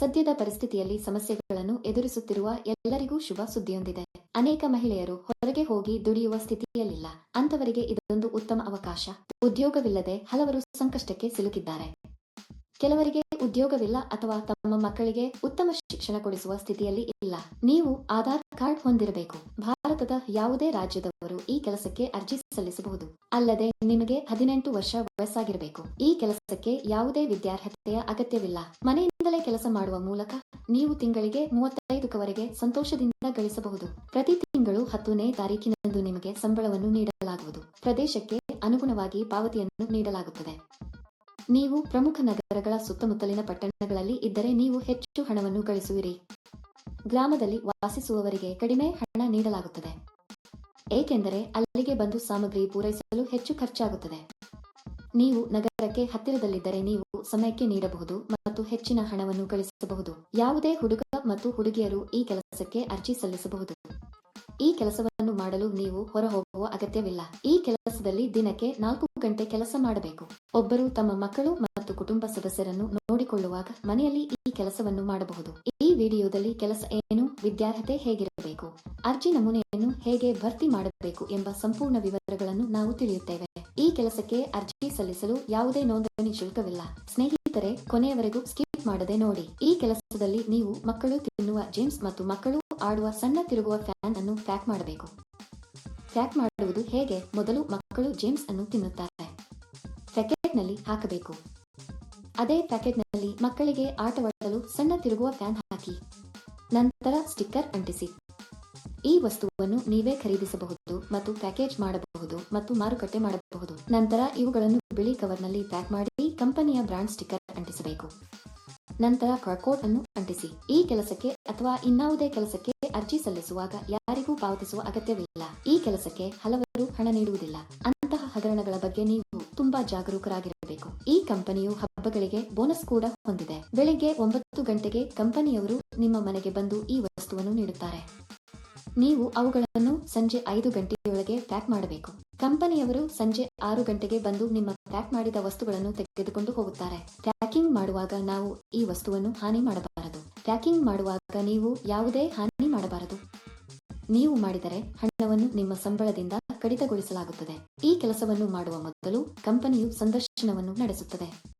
ಸದ್ಯದ ಪರಿಸ್ಥಿತಿಯಲ್ಲಿ ಸಮಸ್ಯೆಗಳನ್ನು ಎದುರಿಸುತ್ತಿರುವ ಎಲ್ಲರಿಗೂ ಶುಭ ಸುದ್ದಿಯೊಂದಿದೆ. ಅನೇಕ ಮಹಿಳೆಯರು ಹೊರಗೆ ಹೋಗಿ ದುಡಿಯುವ ಸ್ಥಿತಿಯಲ್ಲಿಲ್ಲ. ಅಂತವರಿಗೆ ಇದೊಂದು ಉತ್ತಮ ಅವಕಾಶ. ಉದ್ಯೋಗವಿಲ್ಲದೆ ಹಲವರು ಸಂಕಷ್ಟಕ್ಕೆ ಸಿಲುಕಿದ್ದಾರೆ. ಕೆಲವರಿಗೆ ಉದ್ಯೋಗವಿಲ್ಲ ಅಥವಾ ತಮ್ಮ ಮಕ್ಕಳಿಗೆ ಉತ್ತಮ ಶಿಕ್ಷಣ ಕೊಡಿಸುವ ಸ್ಥಿತಿಯಲ್ಲಿ ಇಲ್ಲ. ನೀವು ಆಧಾರ್ ಕಾರ್ಡ್ ಹೊಂದಿರಬೇಕು. ಭಾರತದ ಯಾವುದೇ ರಾಜ್ಯದವರು ಈ ಕೆಲಸಕ್ಕೆ ಅರ್ಜಿ ಸಲ್ಲಿಸಬಹುದು. ಅಲ್ಲದೆ ನಿಮಗೆ ಹದಿನೆಂಟು ವರ್ಷ ವಯಸ್ಸಾಗಿರಬೇಕು. ಈ ಕೆಲಸಕ್ಕೆ ಯಾವುದೇ ವಿದ್ಯಾರ್ಹತೆಯ ಅಗತ್ಯವಿಲ್ಲ. ಮನೆಯಿಂದಲೇ ಕೆಲಸ ಮಾಡುವ ಮೂಲಕ ನೀವು ತಿಂಗಳಿಗೆ ಮೂವತ್ತೈದಕ್ಕವರೆಗೆ ಸಂತೋಷದಿಂದ ಗಳಿಸಬಹುದು. ಪ್ರತಿ ತಿಂಗಳು ಹತ್ತನೇ ತಾರೀಕಿನಂದು ನಿಮಗೆ ಸಂಬಳವನ್ನು ನೀಡಲಾಗುವುದು. ಪ್ರದೇಶಕ್ಕೆ ಅನುಗುಣವಾಗಿ ಪಾವತಿಯನ್ನು ನೀಡಲಾಗುತ್ತದೆ. ನೀವು ಪ್ರಮುಖ ನಗರಗಳ ಸುತ್ತಮುತ್ತಲಿನ ಪಟ್ಟಣಗಳಲ್ಲಿ ಇದ್ದರೆ ನೀವು ಹೆಚ್ಚು ಹಣವನ್ನು ಗಳಿಸುವಿರಿ. ಗ್ರಾಮದಲ್ಲಿ ವಾಸಿಸುವವರಿಗೆ ಕಡಿಮೆ ಹಣ ನೀಡಲಾಗುತ್ತದೆ. ಏಕೆಂದರೆ ಅಲ್ಲಿಗೆ ಬಂದು ಸಾಮಗ್ರಿ ಪೂರೈಸಲು ಹೆಚ್ಚು ಖರ್ಚಾಗುತ್ತದೆ. ನೀವು ನಗರಕ್ಕೆ ಹತ್ತಿರದಲ್ಲಿದ್ದರೆ ನೀವು ಸಮಯಕ್ಕೆ ನೀಡಬಹುದು ಮತ್ತು ಹೆಚ್ಚಿನ ಹಣವನ್ನು ಗಳಿಸಬಹುದು ಯಾವುದೇ ಹುಡುಗ ಮತ್ತು ಹುಡುಗಿಯರು ಈ ಕೆಲಸಕ್ಕೆ ಅರ್ಜಿ ಸಲ್ಲಿಸಬಹುದು. ಈ ಕೆಲಸವನ್ನು ಮಾಡಲು ನೀವು ಹೊರಹೋಗುವ ಅಗತ್ಯವಿಲ್ಲ. ಈ ಕೆಲಸದಲ್ಲಿ ದಿನಕ್ಕೆ ನಾಲ್ಕು ಗಂಟೆ ಕೆಲಸ ಮಾಡಬೇಕು. ಒಬ್ಬರು ತಮ್ಮ ಮಕ್ಕಳು ಮತ್ತು ಕುಟುಂಬ ಸದಸ್ಯರನ್ನು ನೋಡಿಕೊಳ್ಳುವಾಗ ಮನೆಯಲ್ಲಿ ಈ ಕೆಲಸವನ್ನು ಮಾಡಬಹುದು. ಈ ವಿಡಿಯೋದಲ್ಲಿ ಕೆಲಸ ಏನು, ವಿದ್ಯಾರ್ಹತೆ ಹೇಗಿರಬೇಕು, ಅರ್ಜಿ ನಮೂನೆಯನ್ನು ಹೇಗೆ ಭರ್ತಿ ಮಾಡಬೇಕು ಎಂಬ ಸಂಪೂರ್ಣ ವಿವರಗಳನ್ನು ನಾವು ತಿಳಿಯುತ್ತೇವೆ. ಈ ಕೆಲಸಕ್ಕೆ ಅರ್ಜಿ ಸಲ್ಲಿಸಲು ಯಾವುದೇ ನೋಂದಣಿ ಶುಲ್ಕವಿಲ್ಲ. ಸ್ನೇಹಿತರೆ, ಕೊನೆಯವರೆಗೂ ಸ್ಕಿಪ್ ಮಾಡದೆ ನೋಡಿ. ಈ ಕೆಲಸದಲ್ಲಿ ನೀವು ಮಕ್ಕಳು ತಿನ್ನುವ ಜೇಮ್ಸ್ ಮತ್ತು ಮಕ್ಕಳು ಆಡುವ ಸಣ್ಣ ತಿರುಗುವ ಫ್ಯಾನ್ ಅನ್ನು ಪ್ಯಾಕ್ ಮಾಡಬೇಕು. ಪ್ಯಾಕ್ ಮಾಡುವುದು ಹೇಗೆ? ಮೊದಲು ಮಕ್ಕಳು ಜೇಮ್ಸ್ ಅನ್ನು ತಿನ್ನುತ್ತಾರೆ. ಪ್ಯಾಕೆಟ್ನಲ್ಲಿ ಹಾಕಬೇಕು. ಅದೇ ಪ್ಯಾಕೆಟ್ನಲ್ಲಿ ಮಕ್ಕಳಿಗೆ ಆಟವಾಡಲು ಸಣ್ಣ ತಿರುಗುವ ಫ್ಯಾನ್ ಹಾಕಿ. ನಂತರ ಸ್ಟಿಕ್ಕರ್ ಅಂಟಿಸಿ. ಈ ವಸ್ತುವನ್ನು ನೀವೇ ಖರೀದಿಸಬಹುದು ಮತ್ತು ಪ್ಯಾಕೇಜ್ ಮಾಡಬಹುದು ಮತ್ತು ಮಾರುಕಟ್ಟೆ ಮಾಡಬಹುದು. ನಂತರ ಇವುಗಳನ್ನು ಬಿಳಿ ಕವರ್ನಲ್ಲಿ ಪ್ಯಾಕ್ ಮಾಡಿ ಕಂಪನಿಯ ಬ್ರಾಂಡ್ ಸ್ಟಿಕ್ಕರ್ ಅಂಟಿಸಬೇಕು. ನಂತರ ಕಾರ್ಕೋಟ್ ಅನ್ನು ಅಂಟಿಸಿ. ಈ ಕೆಲಸಕ್ಕೆ ಅಥವಾ ಇನ್ನಾವುದೇ ಕೆಲಸಕ್ಕೆ ಅರ್ಜಿ ಸಲ್ಲಿಸುವಾಗ ಯಾರಿಗೂ ಪಾವತಿಸುವ ಅಗತ್ಯವಿಲ್ಲ. ಈ ಕೆಲಸಕ್ಕೆ ಹಲವರು ಹಣ ನೀಡುವುದಿಲ್ಲ. ಅಂತಹ ಹಗರಣಗಳ ಬಗ್ಗೆ ನೀವು ತುಂಬಾ ಜಾಗರೂಕರಾಗಿರಬೇಕು. ಈ ಕಂಪನಿಯು ಹಬ್ಬಗಳಿಗೆ ಬೋನಸ್ ಕೂಡ ಹೊಂದಿದೆ. ಬೆಳಿಗ್ಗೆ ಒಂಬತ್ತು ಗಂಟೆಗೆ ಕಂಪನಿಯವರು ನಿಮ್ಮ ಮನೆಗೆ ಬಂದು ಈ ವಸ್ತುವನ್ನು ನೀಡುತ್ತಾರೆ. ನೀವು ಅವುಗಳನ್ನು ಸಂಜೆ ಐದು ಗಂಟೆಯೊಳಗೆ ಪ್ಯಾಕ್ ಮಾಡಬೇಕು. ಕಂಪನಿಯವರು ಸಂಜೆ ಆರು ಗಂಟೆಗೆ ಬಂದು ನಿಮ್ಮ ಪ್ಯಾಕ್ ಮಾಡಿದ ವಸ್ತುಗಳನ್ನು ತೆಗೆದುಕೊಂಡು ಹೋಗುತ್ತಾರೆ. ಪ್ಯಾಕಿಂಗ್ ಮಾಡುವಾಗ ನಾವು ಈ ವಸ್ತುವನ್ನು ಹಾನಿ ಮಾಡಬಾರದು. ಪ್ಯಾಕಿಂಗ್ ಮಾಡುವಾಗ ನೀವು ಯಾವುದೇ ಹಾನಿ ಮಾಡಬಾರದು. ನೀವು ಮಾಡಿದರೆ ಹಣವನ್ನು ನಿಮ್ಮ ಸಂಬಳದಿಂದ ಕಡಿತಗೊಳಿಸಲಾಗುತ್ತದೆ. ಈ ಕೆಲಸವನ್ನು ಮಾಡುವ ಮೊದಲು ಕಂಪನಿಯು ಸಂದರ್ಶನವನ್ನು ನಡೆಸುತ್ತದೆ.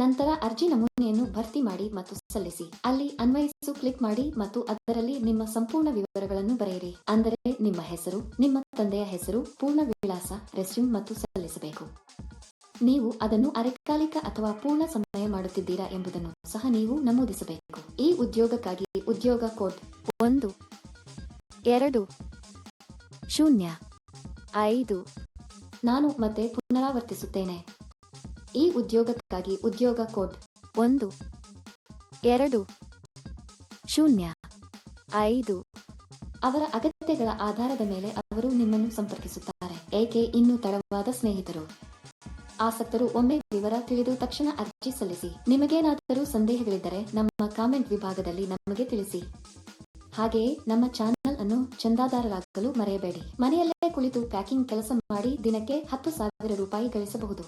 ನಂತರ ಅರ್ಜಿ ನಮೂನೆಯನ್ನು ಭರ್ತಿ ಮಾಡಿ ಮತ್ತು ಸಲ್ಲಿಸಿ. ಅಲ್ಲಿ ಅನ್ವಯಿಸು ಕ್ಲಿಕ್ ಮಾಡಿ ಮತ್ತು ಅದರಲ್ಲಿ ನಿಮ್ಮ ಸಂಪೂರ್ಣ ವಿವರಗಳನ್ನು ಬರೆಯಿರಿ. ಅಂದರೆ ನಿಮ್ಮ ಹೆಸರು, ನಿಮ್ಮ ತಂದೆಯ ಹೆಸರು, ಪೂರ್ಣ ವಿಳಾಸ, ರೆಸ್ಯೂಮ್ ಮತ್ತು ಸಲ್ಲಿಸಬೇಕು. ನೀವು ಅದನ್ನು ಅರೆಕಾಲಿಕ ಅಥವಾ ಪೂರ್ಣ ಸಮಯ ಮಾಡುತ್ತಿದ್ದೀರಾ ಎಂಬುದನ್ನು ಸಹ ನೀವು ನಮೂದಿಸಬೇಕು. ಈ ಉದ್ಯೋಗಕ್ಕಾಗಿ ಉದ್ಯೋಗ ಕೋಡ್ ಒಂದು, ಎರಡು, ಶೂನ್ಯ, ಐದು ನಾನು ಮತ್ತೆ ಪುನರಾವರ್ತಿಸುತ್ತೇನೆ. ಈ ಉದ್ಯೋಗಕ್ಕಾಗಿ ಉದ್ಯೋಗ ಕೋಡ್ ಒಂದು, ಎರಡು, ಶೂನ್ಯ, ಐದು. ಅವರ ಅಗತ್ಯಗಳ ಆಧಾರದ ಮೇಲೆ ಅವರು ನಿಮ್ಮನ್ನು ಸಂಪರ್ಕಿಸುತ್ತಾರೆ, ಏಕೆ ಇನ್ನೂ ತಡವಾದ ಸ್ನೇಹಿತರು? ಆಸಕ್ತರು ಒಮ್ಮೆ ವಿವರ ತಿಳಿದು ತಕ್ಷಣ ಅರ್ಜಿ ಸಲ್ಲಿಸಿ. ನಿಮಗೇನಾದರೂ ಸಂದೇಹಗಳಿದ್ದರೆ ನಮ್ಮ ಕಾಮೆಂಟ್ ವಿಭಾಗದಲ್ಲಿ ನಮಗೆ ತಿಳಿಸಿ. ಹಾಗೆಯೇ ನಮ್ಮ ಚಾನೆಲ್ ಅನ್ನು ಚಂದಾದಾರರಾಗಲು ಮರೆಯಬೇಡಿ. ಮನೆಯಲ್ಲೇ ಕುಳಿತು ಪ್ಯಾಕಿಂಗ್ ಕೆಲಸ ಮಾಡಿ ದಿನಕ್ಕೆ ಹತ್ತು ಸಾವಿರ ರೂಪಾಯಿ ಗಳಿಸಬಹುದು.